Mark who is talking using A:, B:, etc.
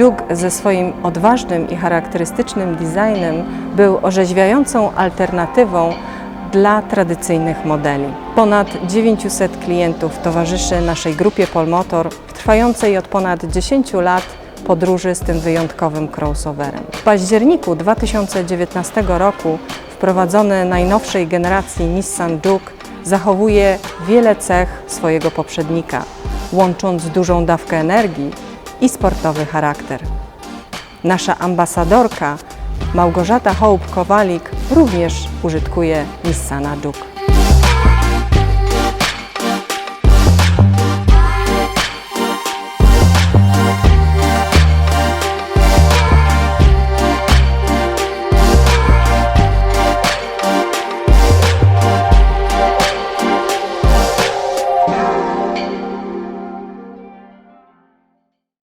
A: Juke ze swoim odważnym i charakterystycznym designem był orzeźwiającą alternatywą dla tradycyjnych modeli. Ponad 900 klientów towarzyszy naszej grupie Polmotor w trwającej od ponad 10 lat podróży z tym wyjątkowym crossoverem. W październiku 2019 roku wprowadzony najnowszej generacji Nissan Juke zachowuje wiele cech swojego poprzednika, łącząc dużą dawkę energii i sportowy charakter. Nasza ambasadorka Małgorzata Hołb-Kowalik również użytkuje Nissana Juke.